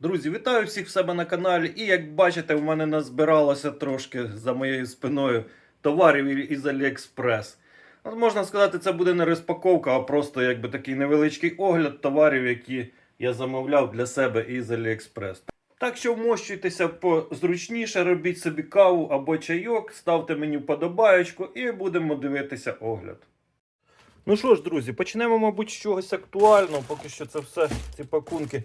Друзі, вітаю всіх в себе на каналі. І як бачите, в мене назбиралося трошки за моєю спиною товарів із. От можна сказати, це буде не розпаковка, а просто якби такий невеличкий огляд товарів, які я замовляв для себе із AliExpress. Так що вмощуйтеся позручніше, робіть собі каву або чайок, ставте мені вподобаєчку і будемо дивитися огляд. Ну що ж, друзі, почнемо, мабуть, з чогось актуального. Поки що це все, ці пакунки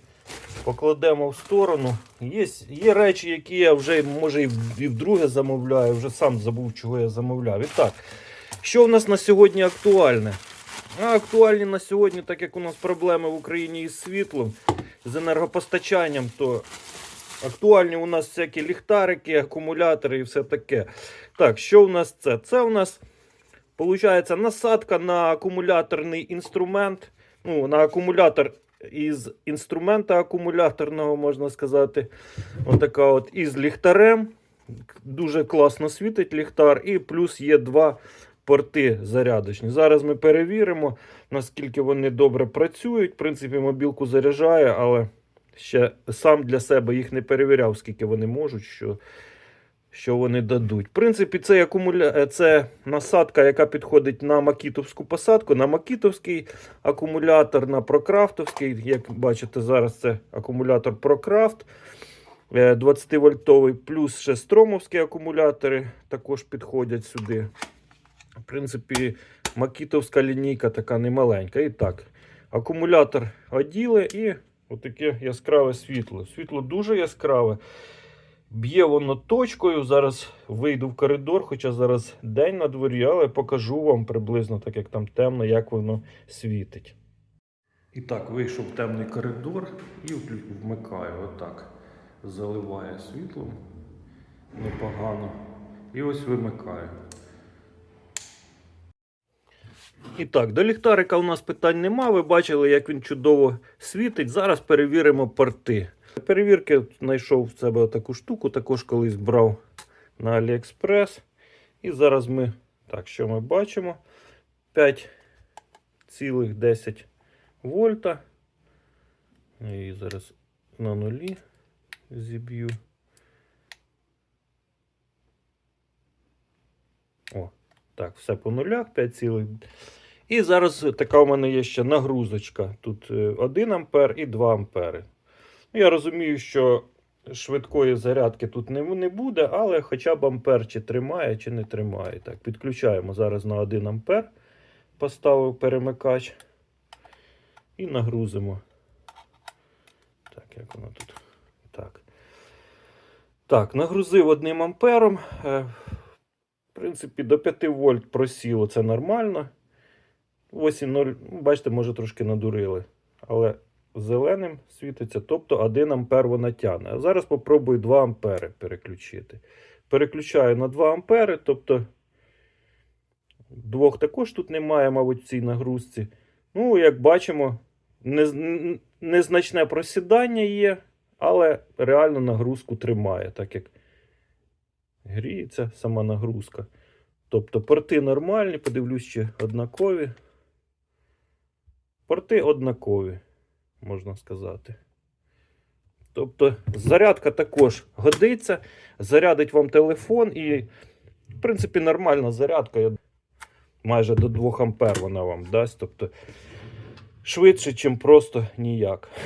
покладемо в сторону. Є, є речі, які я вже може і, в- вдруге замовляю, вже сам забув, чого я замовляв. І так, що в нас на сьогодні актуальне? А актуальні на сьогодні, так як у нас проблеми в Україні із світлом, з енергопостачанням, то актуальні у нас всякі ліхтарики, акумулятори і все таке. Так, що у нас це? Це у нас Получається насадка на акумуляторний інструмент. Ну, на акумулятор із інструмента акумуляторного, можна сказати. Отака от із ліхтарем. Дуже класно світить ліхтар. І плюс є два порти зарядочні. Зараз ми перевіримо, наскільки вони добре працюють. В принципі, мобілку заряджає, але ще сам для себе їх не перевіряв, скільки вони можуть. Що що вони дадуть. В принципі, це, акумуля... е, це насадка, яка підходить на макітовську посадку, на макітовський акумулятор, на прокрафтовський. Як бачите, зараз це акумулятор Прокрафт. 20-вольтовий, плюс ще стромовські акумулятори також підходять сюди. В принципі, макітовська лінійка така немаленька. І так, акумулятор оділи і отаке яскраве світло. Світло дуже яскраве. Б'є воно точкою. Зараз вийду в коридор, хоча зараз день на дворі, але покажу вам приблизно, так як там темно, як воно світить. І так, вийшов в темний коридор і вмикаю. Отак. Заливає світлом непогано. І ось вимикаю. І так, до ліхтарика у нас питань нема. Ви бачили, як він чудово світить. Зараз перевіримо порти. Перевірки знайшов в себе таку штуку, також колись брав на AliExpress. І зараз ми, так, що ми бачимо? 5,10 вольта. І зараз на нулі зіб'ю. О, так, все по нулях, 5 цілих. І зараз така у мене є ще нагрузочка. Тут е, 1 ампер і 2 ампери. Ну, Я розумію, що швидкої зарядки тут не, не буде, але хоча б ампер чи тримає, чи не тримає. Так, підключаємо зараз на 1 ампер. Поставив перемикач. І нагрузимо. Так, як воно тут? Так. Так, нагрузив одним ампером. Е, В принципі, до 5 вольт просіло, це нормально. 8,0, ну, бачите, може трошки надурили. Але зеленим світиться, тобто 1 ампер вона тягне. А зараз попробую 2 ампери переключити. Переключаю на 2 ампери, тобто двох також тут немає, мабуть, в цій нагрузці. Ну, як бачимо, незначне просідання є, але реально нагрузку тримає, так як гріється сама нагрузка. Тобто порти нормальні, подивлюсь, чи однакові. Порти однакові, можна сказати. Тобто, зарядка також годиться, зарядить вам телефон і, в принципі, нормальна зарядка. Майже до 2 ампер вона вам дасть. Тобто, швидше, чим просто ніяк.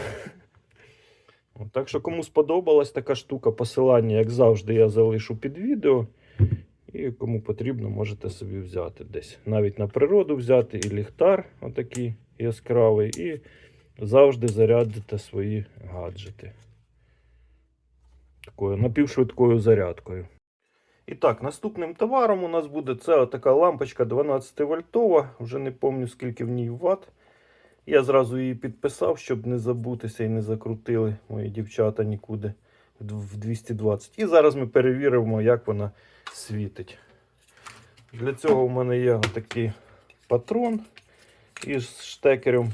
Так що, кому сподобалась така штука, посилання, як завжди, я залишу під відео. І кому потрібно, можете собі взяти десь. Навіть на природу взяти і ліхтар отакий яскравий, і завжди зарядите свої гаджети. Такою напівшвидкою зарядкою. І так, наступним товаром у нас буде це така лампочка 12 вольтова. Вже не пам'ятаю, скільки в ній ватт. Я зразу її підписав, щоб не забутися і не закрутили мої дівчата нікуди в 220. І зараз ми перевіримо, як вона світить. Для цього в мене є такий патрон із штекером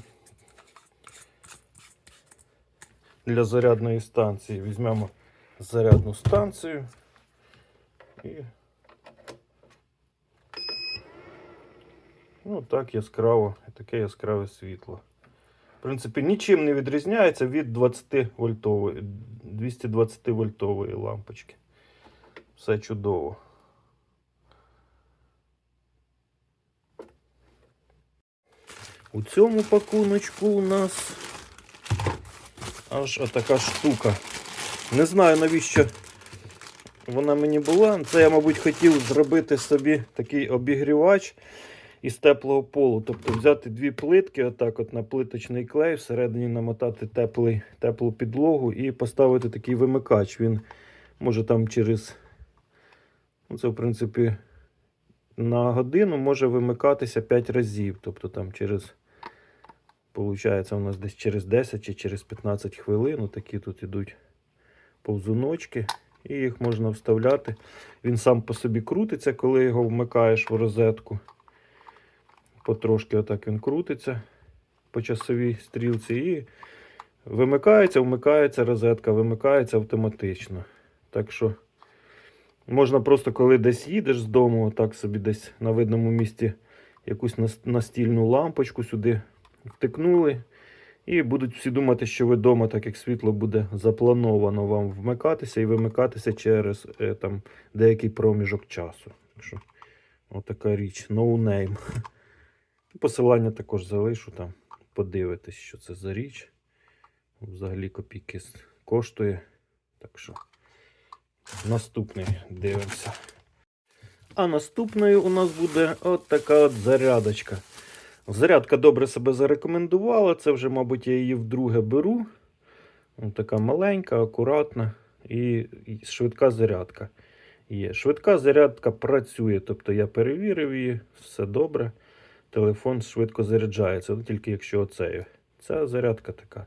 для зарядної станції. Візьмемо зарядну станцію і ну так яскраво, таке яскраве світло. В принципі, нічим не відрізняється від 20 вольтової, 220 вольтової лампочки. Все чудово. У цьому пакуночку у нас аж отака штука. Не знаю навіщо вона мені була. Це я, мабуть, хотів зробити собі такий обігрівач із теплого полу. Тобто взяти дві плитки, отак от на плиточний клей, всередині намотати теплий, теплу підлогу і поставити такий вимикач. Він може там через. Ну, це, в принципі, на годину може вимикатися 5 разів. Тобто там через. Получається, у нас десь через 10 чи через 15 хвилин. Такі тут ідуть повзуночки, і їх можна вставляти. Він сам по собі крутиться, коли його вмикаєш в розетку. Потрошки отак він крутиться по часовій стрілці і вимикається, вмикається розетка, вимикається автоматично. Так що можна просто, коли десь їдеш з дому, отак собі десь на видному місці якусь настільну лампочку сюди втикнули. І будуть всі думати, що ви вдома, так як світло буде заплановано вам вмикатися і вимикатися через е, там, деякий проміжок часу. Так що, отака річ. No name. Посилання також залишу там. Подивитись, що це за річ. Взагалі копійки коштує. Так що наступний дивимося. А наступною у нас буде от така от зарядочка. Зарядка добре себе зарекомендувала. Це вже, мабуть, я її вдруге беру. Така маленька, акуратна і швидка зарядка є. Швидка зарядка працює, тобто я перевірив її, все добре. Телефон швидко заряджається, тільки якщо оцею. Ця зарядка така,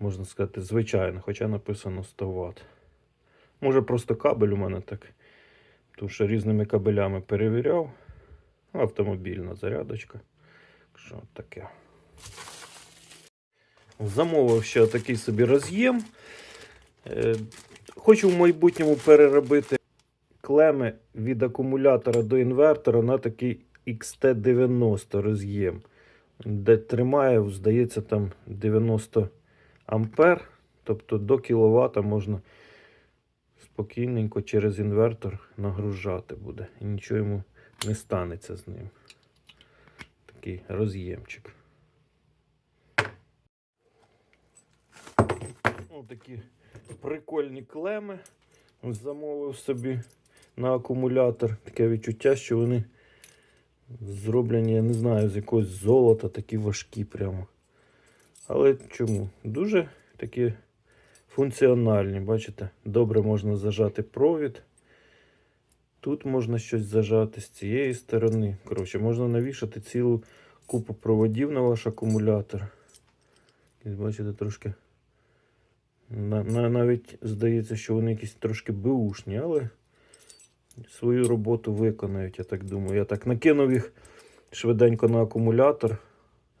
можна сказати, звичайна, хоча написано 100 Вт. Може, просто кабель у мене так. Тому що різними кабелями перевіряв. Автомобільна зарядочка. Що таке? Замовив ще такий собі роз'єм. Е, Хочу в майбутньому переробити клеми від акумулятора до інвертора на такий XT90 роз'єм, де тримає, здається, там 90 ампер, тобто до кіловата можна спокійненько через інвертор нагружати буде. І нічого йому не станеться з ним такий роз'ємчик. Ось такі прикольні клеми. Замовив собі на акумулятор. Таке відчуття, що вони зроблені, я не знаю, з якогось золота, такі важкі прямо. Але чому? Дуже такі функціональні, бачите? Добре можна зажати провід. Тут можна щось зажати з цієї сторони. Коротше, можна навішати цілу купу проводів на ваш акумулятор. Бачите, трошки. На, на, навіть здається, що вони якісь трошки беушні, але свою роботу виконають, я так думаю. Я так накинув їх швиденько на акумулятор.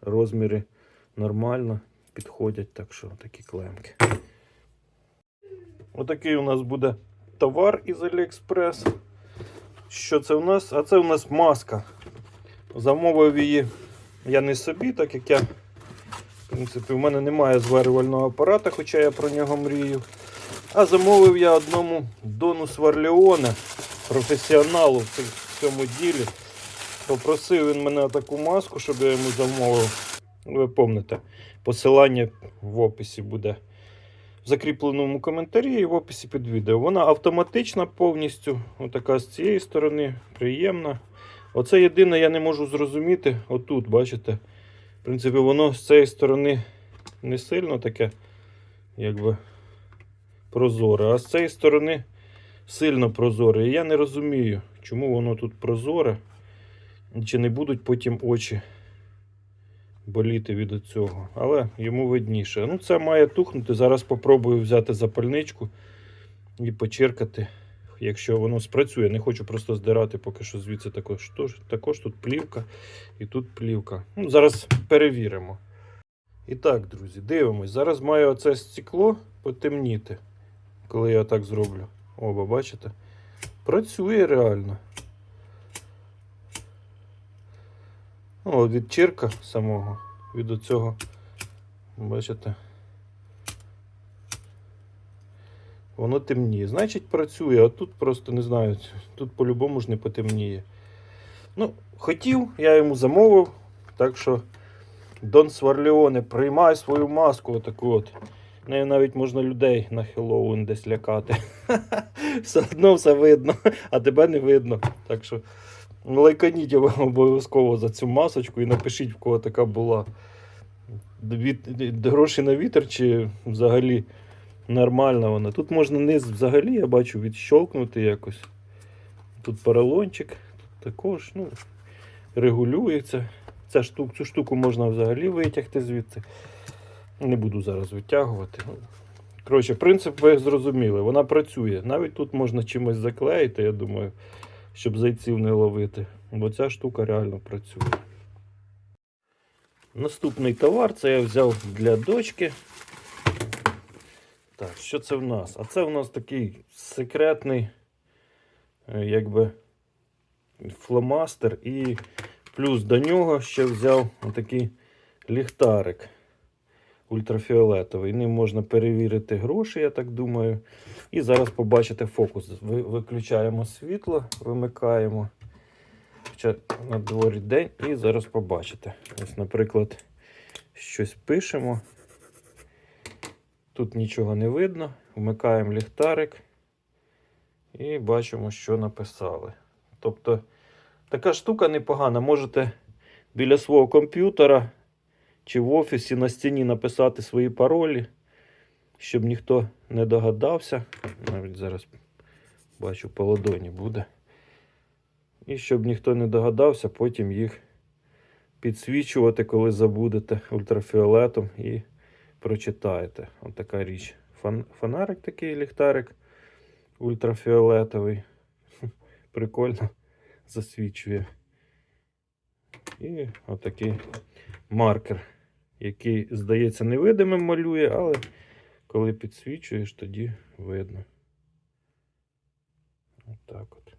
Розміри нормально підходять, так що такі клемки. Отакий у нас буде товар із AliExpress. Що це у нас? А це у нас маска. Замовив її я не собі, так як я, в принципі, в мене немає зварювального апарата, хоча я про нього мрію. А замовив я одному Дону Сварлеоне, професіоналу в цьому ділі. Попросив він мене таку маску, щоб я йому замовив. Ви пам'ятаєте, посилання в описі буде закріпленому коментарі і в описі під відео. Вона автоматична повністю, отака з цієї сторони, приємна. Оце єдине, я не можу зрозуміти. Отут, бачите? В принципі, воно з цієї сторони не сильно таке, якби прозоре, а з цієї сторони сильно прозоре. І я не розумію, чому воно тут прозоре. Чи не будуть потім очі боліти від цього. Але йому видніше. Ну, це має тухнути. Зараз попробую взяти запальничку і почеркати, якщо воно спрацює. Не хочу просто здирати поки що звідси також. Тож, також тут плівка і тут плівка. Ну, зараз перевіримо. І так, друзі, дивимось. Зараз має оце стекло потемніти, коли я так зроблю. Оба, бачите? Працює реально. О, від чирка самого, від оцього Бачите? Воно темніє. Значить, працює, а тут просто не знаю. Тут по-любому ж не потемніє. Ну, хотів, я йому замовив. Так що Дон Сварліоне, приймай свою маску отаку от. Нею навіть можна людей на Хеллоуін десь лякати. Все одно все видно, а тебе не видно. Так що лайканіть обов'язково за цю масочку і напишіть, в кого така була. Гроші на вітер чи взагалі нормальна вона. Тут можна низ взагалі, я бачу, відщолкнути якось. Тут поролончик, тут також ну, регулюється. Ця штук, цю штуку можна взагалі витягти звідси. Не буду зараз витягувати. Ну, Коротше, принцип ви зрозуміли, вона працює. Навіть тут можна чимось заклеїти, я думаю, щоб зайців не ловити. Бо ця штука реально працює. Наступний товар це я взяв для дочки. Так, що це в нас? А це в нас такий секретний, е, якби, фломастер. І плюс до нього ще взяв такий ліхтарик ультрафіолетовий. Ним можна перевірити гроші, я так думаю. І зараз побачите фокус. Виключаємо світло, вимикаємо. Хоча на дворі день, і зараз побачите. Ось, наприклад, щось пишемо. Тут нічого не видно. Вмикаємо ліхтарик і бачимо, що написали. Тобто, така штука непогана. Можете біля свого комп'ютера чи в офісі на стіні написати свої паролі, щоб ніхто не догадався. Навіть зараз бачу, по ладоні буде. І щоб ніхто не догадався, потім їх підсвічувати, коли забудете ультрафіолетом і прочитаєте. Ось така річ. Фонарик такий ліхтарик ультрафіолетовий. Прикольно засвічує. І отакий маркер, який, здається, невидимим малює, але коли підсвічуєш, тоді видно. Отак от.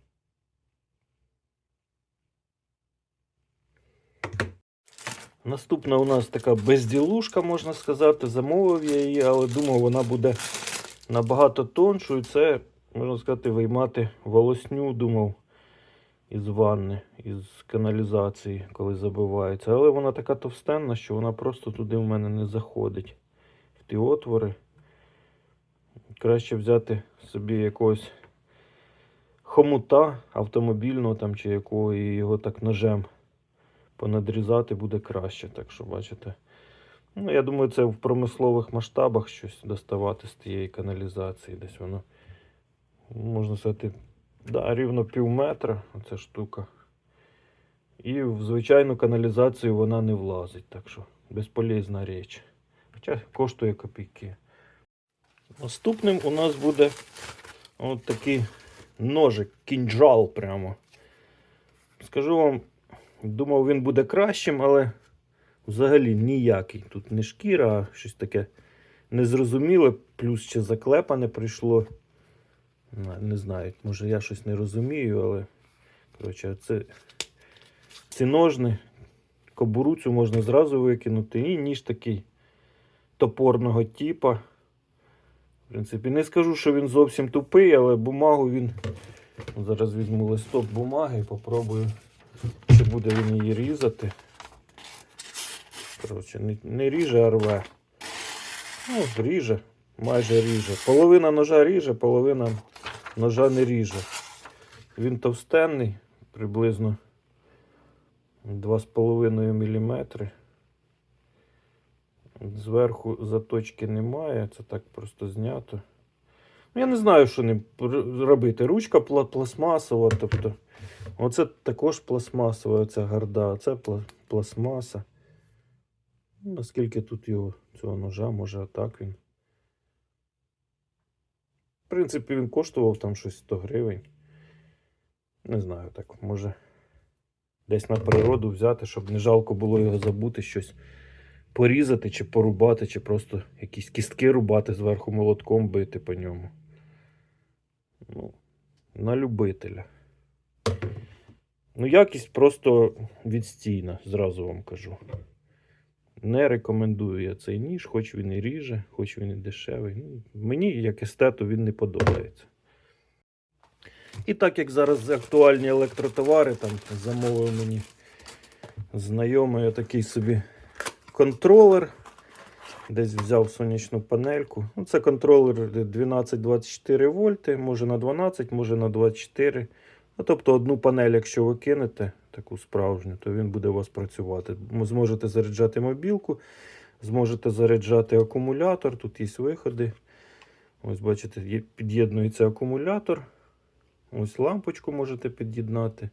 Наступна у нас така безділушка, можна сказати. Замовив я її, але думав, вона буде набагато тоншою. Це, можна сказати, виймати волосню, думав, із ванни, із каналізації, коли забивається. Але вона така товстенна, що вона просто туди в мене не заходить. В ті отвори. Краще взяти собі якогось хомута автомобільного там чи якого, і його так ножем понадрізати буде краще. Так що, бачите. Ну, я думаю, це в промислових масштабах щось доставати з тієї каналізації. Десь воно, можна сказати, да, рівно пів метра оця штука. І в звичайну каналізацію вона не влазить. Так що безполезна річ. Хоча коштує копійки. Наступним у нас буде от такий ножик, кінджал прямо. Скажу вам, думав, він буде кращим, але взагалі ніякий. Тут не шкіра, а щось таке незрозуміле, плюс ще заклепане прийшло. Не- знаю, може я щось не розумію, але коротше, це ці ножни, кобуру цю можна зразу викинути. І ніж такий топорного типа. В принципі, не скажу, що він зовсім тупий, але бумагу він. Зараз візьму листок бумаги і попробую, чи буде він її різати. Коротше, не, не ріже, а рве. Ну, ріже, майже ріже. Половина ножа ріже, половина ножа не ріже. Він товстенний, приблизно 2,5 мм. Зверху заточки немає, це так просто знято. Я не знаю, що ним робити. Ручка пластмасова, тобто. Оце також пластмасова ця гарда, це пластмаса. Наскільки тут його цього ножа, може отак він. В принципі, він коштував там щось 100 гривень. Не знаю, так, може десь на природу взяти, щоб не жалко було його забути, щось порізати, чи порубати, чи просто якісь кістки рубати зверху молотком бити по ньому. Ну, на любителя. Ну, якість просто відстійна, зразу вам кажу. Не рекомендую я цей ніж, хоч він і ріже, хоч він і дешевий. Ну, мені, як естету, він не подобається. І так як зараз актуальні електротовари, там замовив мені знайомий такий собі контролер. Десь взяв сонячну панельку. Ну, це контролер 12-24 вольти, може на 12, може на 24. Ну, тобто одну панель, якщо ви кинете, таку справжню, то він буде у вас працювати. Зможете заряджати мобілку, зможете заряджати акумулятор, тут є виходи. Ось, бачите, під'єднується акумулятор. Ось лампочку можете під'єднати.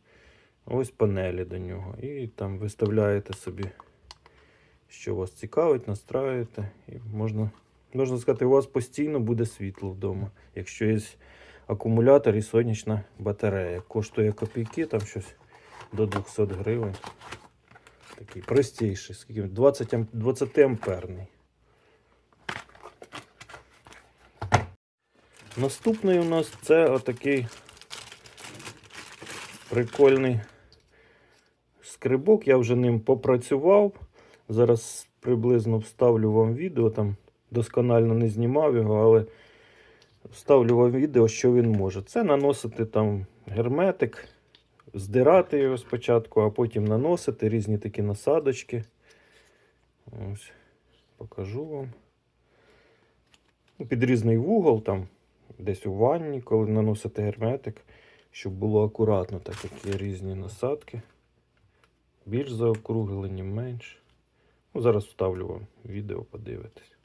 Ось панелі до нього. І там виставляєте собі, що вас цікавить, настраюєте. І можна, можна сказати, у вас постійно буде світло вдома. Якщо є акумулятор і сонячна батарея. Коштує копійки, там щось до 200 гривень. Такий простіший, скільки 20, 20 амперний. Наступний у нас це отакий прикольний скрибок. Я вже ним попрацював. Зараз приблизно вставлю вам відео. Там досконально не знімав його, але вставлю вам відео, що він може. Це наносити там герметик, здирати його спочатку, а потім наносити різні такі насадочки. Ось, покажу вам. Ну, Під різний вугол, там, десь у ванні, коли наносите герметик, щоб було акуратно, так як є різні насадки. Більш заокруглені, менш. Ну, зараз вставлю вам відео, подивитись.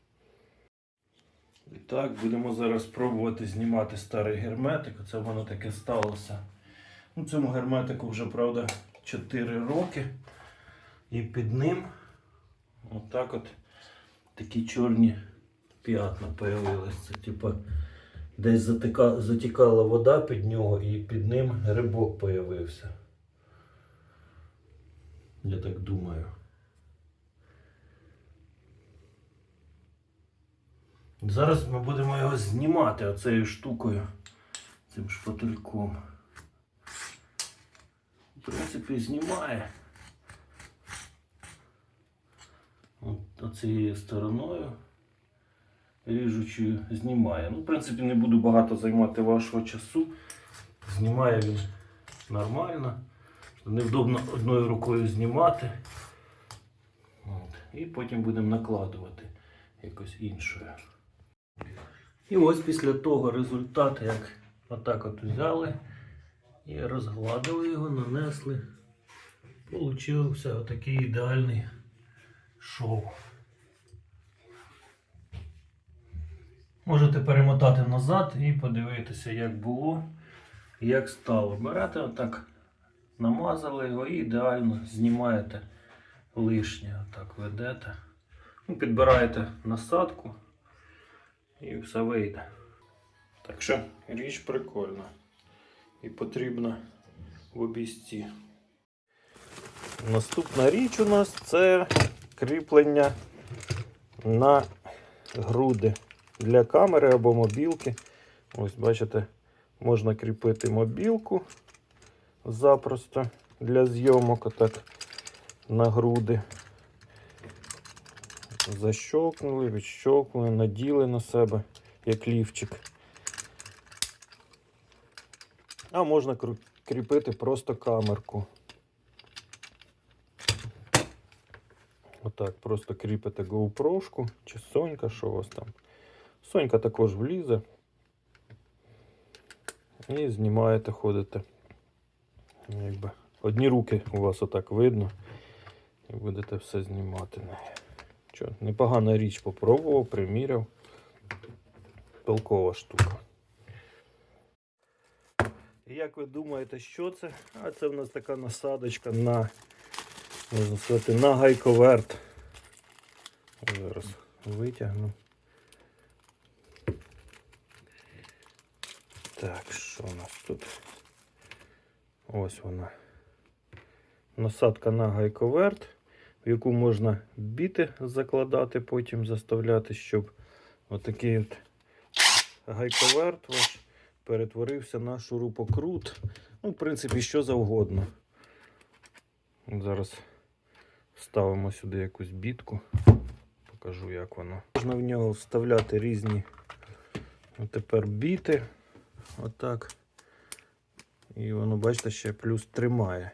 І так, будемо зараз пробувати знімати старий герметик. Оце воно таке сталося. Ну, цьому герметику вже, правда, 4 роки. І під ним отак от такі чорні п'ятна появилися. Це типа десь затика, затікала вода під нього і під ним грибок появився. Я так думаю. Зараз ми будемо його знімати оцею штукою, цим шпательком. В принципі, знімає. Оцією стороною ріжучою знімає. Ну, в принципі, не буду багато займати вашого часу. Знімає він нормально. Невдобно одною рукою знімати. От. І потім будемо накладувати якось іншою. І ось після того результат, як отак от взяли і розгладили його, нанесли. Получився отакий ідеальний шов. Можете перемотати назад і подивитися, як було, як стало. Берете отак, намазали його і ідеально знімаєте лишнє. Отак ведете. Ну, підбираєте насадку і все вийде. Так що річ прикольна і потрібна в обійсті. Наступна річ у нас це кріплення на груди для камери або мобілки. Ось, бачите, можна кріпити мобілку запросто для зйомок отак на груди. Защолкнули, відщолкнули, наділи на себе, як лівчик. А можна кріпити просто камерку. Отак, просто кріпите GoPro чи Сонька, що у вас там. Сонька також влізе. І знімаєте, ходите. Якби. Одні руки у вас отак видно. І будете все знімати. Що, непогана річ попробував, приміряв. Толкова штука. Як ви думаєте, що це? А це в нас така насадочка на, можна сказати, на гайковерт. Зараз витягну. Так, що у нас тут? Ось вона. Насадка на гайковерт, в яку можна біти закладати, потім заставляти, щоб отакий от гайковерт ваш перетворився на шурупокрут. Ну, в принципі, що завгодно. Зараз Ставимо сюди якусь бітку. Покажу, як воно. Можна в нього вставляти різні тепер біти. Отак. І воно, бачите, ще плюс тримає.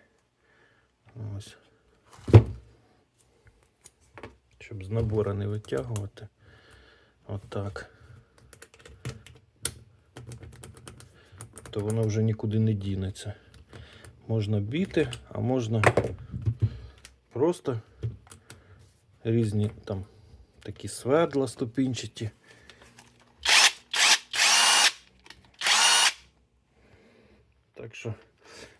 Ось. Щоб з набора не витягувати. Отак. То воно вже нікуди не дінеться. Можна біти, а можна просто різні там такі свердла ступінчаті. Так що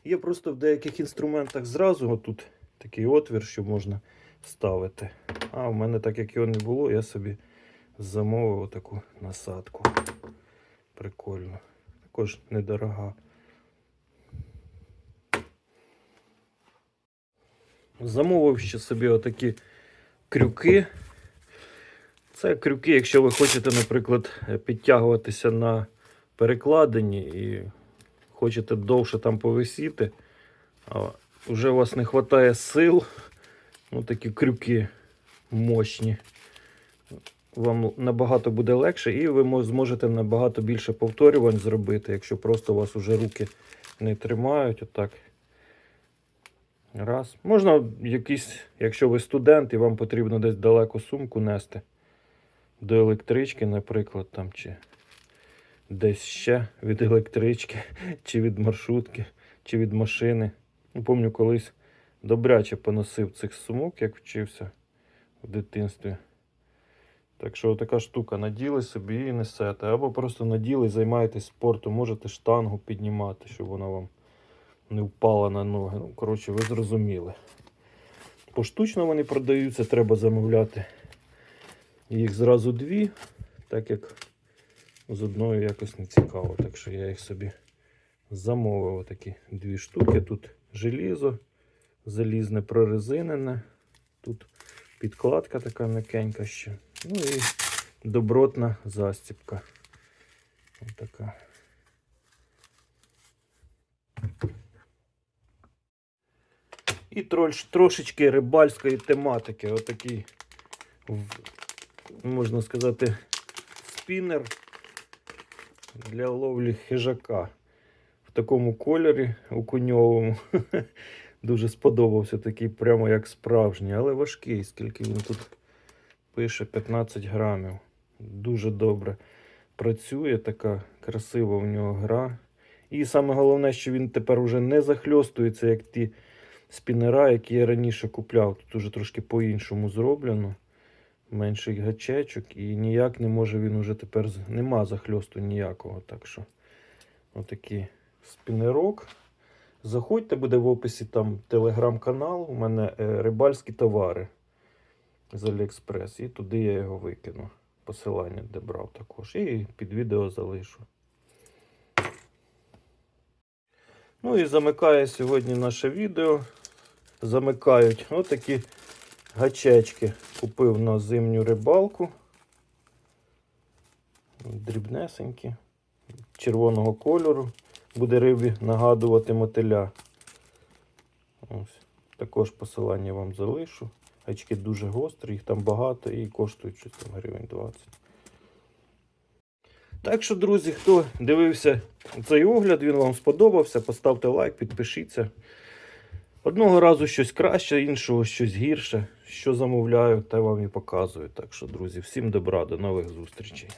є просто в деяких інструментах зразу отут такий отвір, що можна ставити. А в мене, так як його не було, я собі замовив таку насадку. Прикольно. Також недорога. Замовив ще собі отакі крюки. Це крюки, якщо ви хочете, наприклад, підтягуватися на перекладині і хочете довше там повисіти, а вже у вас не вистачає сил, ну такі крюки мощні. Вам набагато буде легше, і ви зможете набагато більше повторювань зробити, якщо просто у вас вже руки не тримають. Отак. Раз. Можна якийсь, якщо ви студент і вам потрібно десь далеко сумку нести до електрички, наприклад, там, чи десь ще від електрички, чи від маршрутки, чи від машини. Ну, Помню, колись добряче поносив цих сумок, як вчився дитинстві. Так що така штука, наділи собі і несете. Або просто наділи, займаєтесь спортом, можете штангу піднімати, щоб вона вам не впала на ноги. Ну, коротше, ви зрозуміли. Поштучно вони продаються, треба замовляти. Їх зразу дві, так як з одною якось не цікаво. Так що я їх собі замовив такі дві штуки. Тут желізо, залізне прорезинене. Тут підкладка така м'якенька ще. Ну і добротна застіпка. Ось така. І трош, трошечки рибальської тематики. Отакий, можна сказати, спінер для ловлі хижака. В такому кольорі окуньовому. Дуже сподобався такий, прямо як справжній, але важкий, скільки він тут пише 15 грамів. Дуже добре працює, така красива в нього гра. І саме головне, що він тепер уже не захльостується, як ті спінера, які я раніше купляв. Тут уже трошки по-іншому зроблено. Менший гачечок, і ніяк не може він уже тепер нема захльосту ніякого. Так що отакий спінерок. Заходьте, буде в описі там телеграм-канал. У мене е, рибальські товари з Аліекспрес. І туди я його викину. Посилання, де брав також. І під відео залишу. Ну і замикає сьогодні наше відео. Замикають отакі гачечки. Купив на зимню рибалку. Дрібнесенькі. Червоного кольору. Буде рибі нагадувати мотиля. Ось. Також посилання вам залишу. Гачки дуже гострі, їх там багато і коштують щось там гривень 20. Так що, друзі, хто дивився цей огляд, він вам сподобався, поставте лайк, підпишіться. Одного разу щось краще, іншого щось гірше. Що замовляю, те вам і показую. Так що, друзі, всім добра, до нових зустрічей.